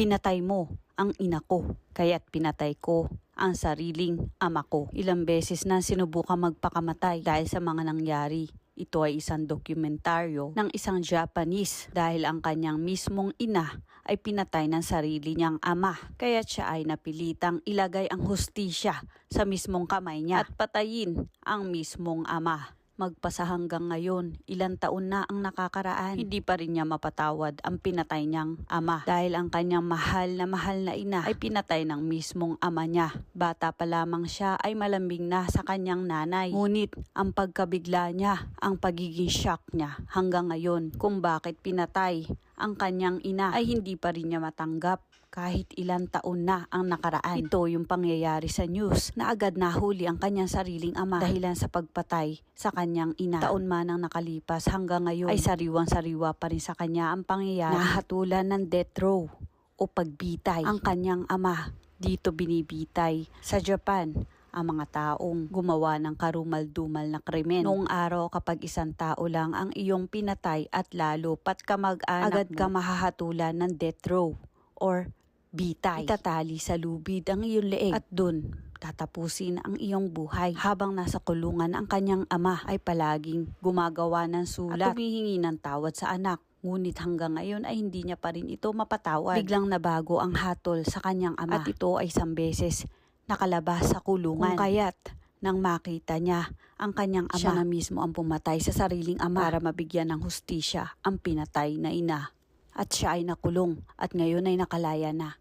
Pinatay mo ang ina ko, kaya't pinatay ko ang sariling ama ko. Ilang beses na sinubukan magpakamatay dahil sa mga nangyari. Ito ay isang dokumentaryo ng isang Japanese dahil ang kanyang mismong ina ay pinatay ng sarili niyang ama. Kaya siya ay napilitang ilagay ang hustisya sa mismong kamay niya at patayin ang mismong ama. Magpasa hanggang ngayon, ilang taon na ang nakakaraan, hindi pa rin niya mapatawad ang pinatay niyang ama dahil ang kanyang mahal na mahal na ina ay pinatay ng mismong ama niya. Bata pa lamang siya ay malambing na sa kanyang nanay. Ngunit ang pagkabigla niya, ang pagiging shock niya hanggang ngayon kung bakit pinatay ang kanyang ina ay hindi pa rin niya matanggap kahit ilang taon na ang nakaraan. Ito yung pangyayari sa news na agad nahuli ang kanyang sariling ama dahilan sa pagpatay sa kanyang ina. Taon man ang nakalipas hanggang ngayon ay sariwang-sariwa pa rin sa kanya ang pangyayari na hatulan ng death row o pagbitay ang kanyang ama. Dito binibitay sa Japan ang mga taong gumawa ng karumal-dumal na krimen. Noong araw kapag isang tao lang ang iyong pinatay at lalo pat kamag-anak agad ka mahahatulan ng death row or bitay. Itatali sa lubid ang iyong leeg at dun tatapusin ang iyong buhay. Habang nasa kulungan ang kanyang ama ay palaging gumagawa ng sulat at humihingi ng tawad sa anak. Ngunit hanggang ngayon ay hindi niya pa rin ito mapatawad. Biglang nabago ang hatol sa kanyang ama at ito ay isang beses nakalabas sa kulungan. Kung kaya't nang makita niya ang kanyang ama siya na mismo ang pumatay sa sariling ama para mabigyan ng hustisya ang pinatay na ina. At siya ay nakulong at ngayon ay nakalaya na.